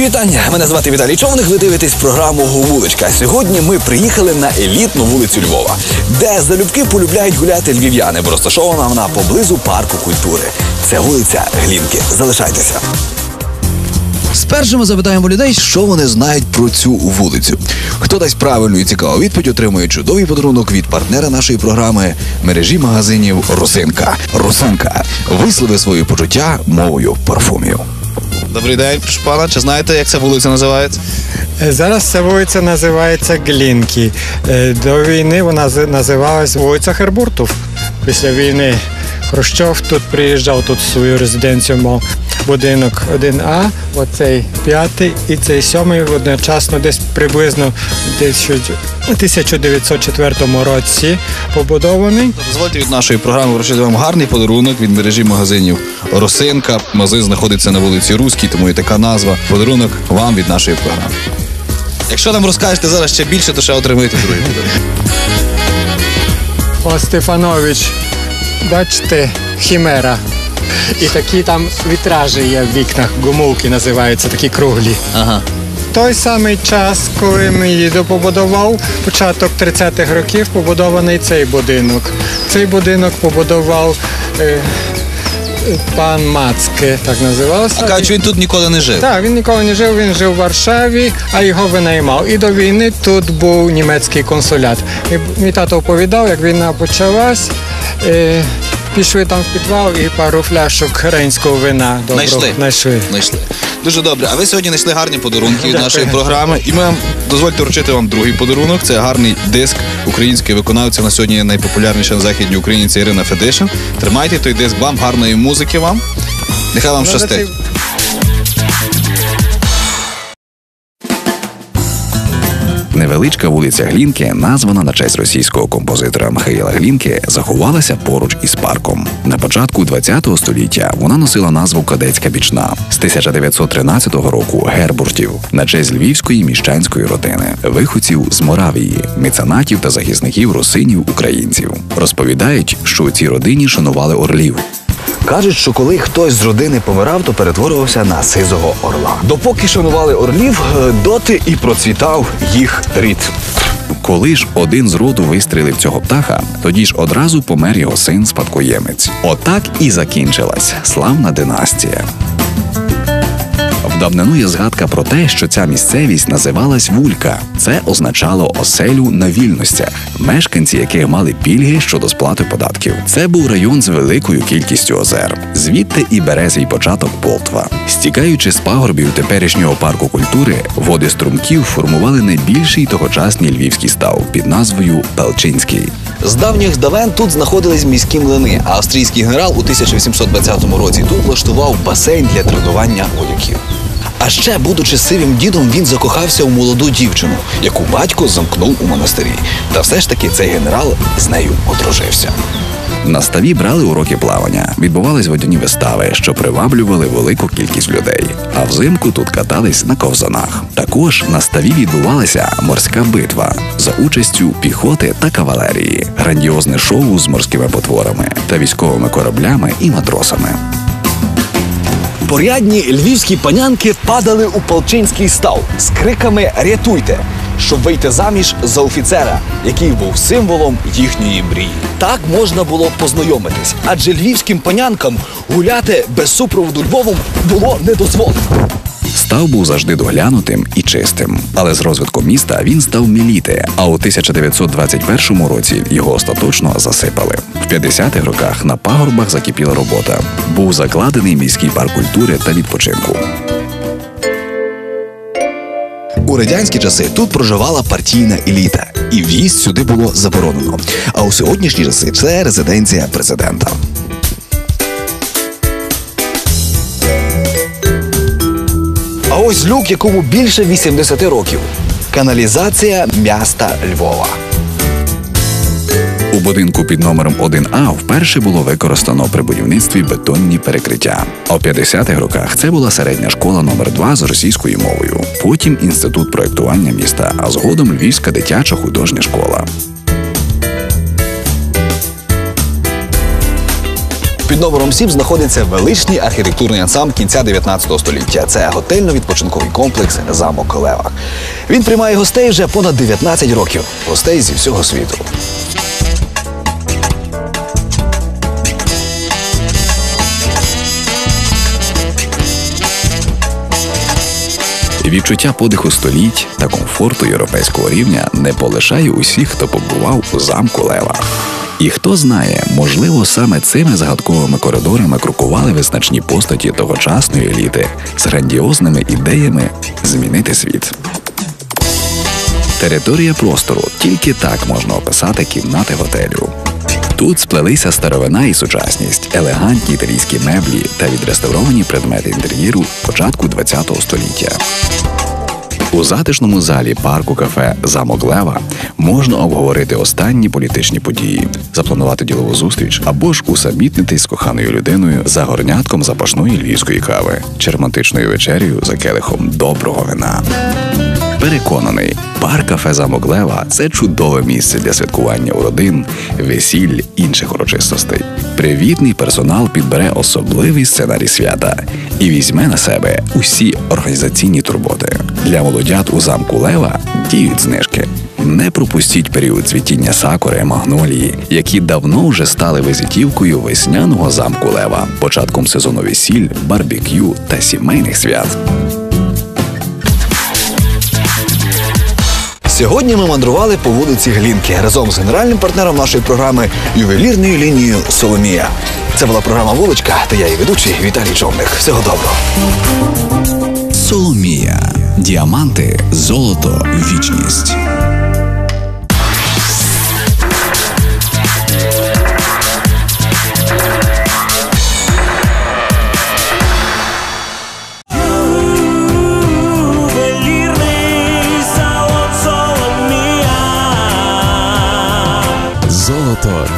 Вітання! Мене звати Віталій Човник. Ви дивитесь програму Вуличка. Сьогодні ми приїхали на елітну вулицю Львова, де залюбки полюбляють гуляти львів'яни, бо розташована вона поблизу парку культури. Це вулиця Глінки. Залишайтеся. Спершу ми запитаємо людей, що вони знають про цю вулицю. Хто дасть правильну і цікаву відповідь, отримує чудовий подарунок від партнера нашої програми мережі магазинів Русинка. Русинка вислови свої почуття мовою парфумів. Добрий день, прошу пана. Чи знаєте, як ця вулиця називається? Е, Зараз ця вулиця називається Глінки. Е, До війни вона називалась вулиця Хербуртов. Після війни Хрущов тут приїжджав, тут свою резиденцію мав будинок 1А, оцей п'ятий і цей сьомий одночасно десь приблизно у 1904 році побудований. Дозвольте від нашої програми вручити вам гарний подарунок від мережі магазинів Росинка. Магазин знаходиться на вулиці Руській, тому і така назва. Подарунок вам від нашої програми. Якщо нам розкажете зараз ще більше, то ще отримаєте другий подарунок. О, Стефанович, бачите, хімера. І такі там вітражі є в вікнах, гумовки називаються, такі круглі. Ага. той самий час, коли мій дідо побудував, початок 30-х років побудований цей будинок. Цей будинок побудував е, пан Мацке, так називався. А кажуть, він тут ніколи не жив. Так, він ніколи не жив, він жив в Варшаві, а його винаймав. І до війни тут був німецький консулят. Мій тато оповідав, як війна почалась. Е, Пішли там в підвал і пару фляшок рейнського вина доброго Знайшли? знайшли. Знайшли. Дуже добре. А ви сьогодні знайшли гарні подарунки від нашої програми. І ми вам дозвольте вручити вам другий подарунок. Це гарний диск української виконавця. На сьогодні найпопулярніша на західній Україні це Ірина Федишин. Тримайте той диск вам, гарної музики вам. Нехай вам Ну, щастить. Невеличка вулиця Глінки, названа на честь російського композитора Михайла Глінки, заховалася поруч із парком. На початку ХХ століття вона носила назву Кадецька бічна з 1913 року Гербуртів на честь львівської міщанської родини, виходців з Моравії, меценатів та захисників русинів українців. Розповідають, що у цій родині шанували орлів. Кажуть, що коли хтось з родини помирав, то перетворювався на сизого орла. Допоки шанували орлів, е, доти і процвітав їх рід. Коли ж один з роду вистрілив цього птаха, тоді ж одразу помер його син спадкоємець. Отак і закінчилась славна династія. Давнину є згадка про те, що ця місцевість називалась Вулька. Це означало оселю на вільностях, мешканці яких мали пільги щодо сплати податків. Це був район з великою кількістю озер. Звідти і бере свій початок Полтва. Стікаючи з пагорбів теперішнього парку культури, води струмків формували найбільший тогочасний львівський став під назвою Пелчинський. З давніх давен тут знаходились міські млини, а австрійський генерал у 1820 році тут влаштував басейн для тренування вояків. А ще, будучи сивим дідом, він закохався у молоду дівчину, яку батько замкнув у монастирі. Та все ж таки цей генерал з нею одружився. На ставі брали уроки плавання, відбувались водяні вистави, що приваблювали велику кількість людей. А взимку тут катались на ковзанах. Також на ставі відбувалася морська битва за участю піхоти та кавалерії, грандіозне шоу з морськими потворами та військовими кораблями і матросами. Порядні львівські панянки падали у полчинський став з криками Рятуйте! щоб вийти заміж за офіцера, який був символом їхньої мрії. Так можна було познайомитись, адже львівським панянкам гуляти без супроводу Львовом було не дозволено. Став був завжди доглянутим і чистим, але з розвитком міста він став міліти. А у 1921 році його остаточно засипали. В 50-х роках на пагорбах закипіла робота. Був закладений міський парк культури та відпочинку. У радянські часи тут проживала партійна еліта, і в'їзд сюди було заборонено. А у сьогоднішні часи це резиденція президента. А ось люк, якому більше 80 років. Каналізація міста Львова. У будинку під номером 1А вперше було використано при будівництві бетонні перекриття. У 50-х роках це була середня школа номер 2 з російською мовою. Потім інститут проєктування міста, а згодом Львівська дитяча художня школа. Під номером 7 знаходиться величний архітектурний ансамбль кінця 19 століття. Це готельно-відпочинковий комплекс Замок Лева. Він приймає гостей вже понад 19 років. Гостей зі всього світу. Відчуття подиху століть та комфорту європейського рівня не полишає усіх, хто побував у замку Лева. І хто знає, можливо, саме цими загадковими коридорами крокували визначні постаті тогочасної еліти з грандіозними ідеями змінити світ. Територія простору тільки так можна описати кімнати готелю. Тут сплелися старовина і сучасність, елегантні італійські меблі та відреставровані предмети інтер'єру початку ХХ століття. У затишному залі парку кафе Замок Лева можна обговорити останні політичні події, запланувати ділову зустріч або ж усамітнитись з коханою людиною за горнятком запашної львівської кави чи романтичною вечерею за келихом доброго вина. Переконаний, бар кафе Замок Лева це чудове місце для святкування у родин, весіль інших урочистостей. Привітний персонал підбере особливий сценарій свята і візьме на себе усі організаційні турботи. Для молодят у замку Лева діють знижки. Не пропустіть період цвітіння сакури, магнолії, які давно вже стали визитівкою весняного замку Лева, початком сезону весіль, барбекю та сімейних свят. Сьогодні ми мандрували по вулиці Глінки разом з генеральним партнером нашої програми ювелірною лінією Соломія. Це була програма Вуличка та я її ведучий Віталій Човник. Всього доброго. Соломія. Діаманти, золото, вічність.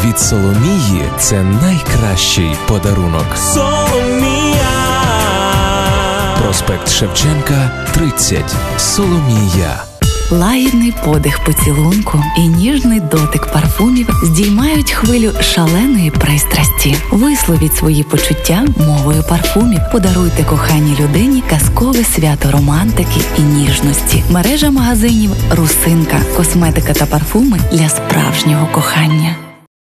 Від Соломії це найкращий подарунок. Соломія. Проспект Шевченка, 30. Соломія. Лагідний подих поцілунку і ніжний дотик парфумів здіймають хвилю шаленої пристрасті. Висловіть свої почуття мовою парфумів. Подаруйте коханій людині казкове свято романтики і ніжності. Мережа магазинів Русинка, косметика та парфуми для справжнього кохання.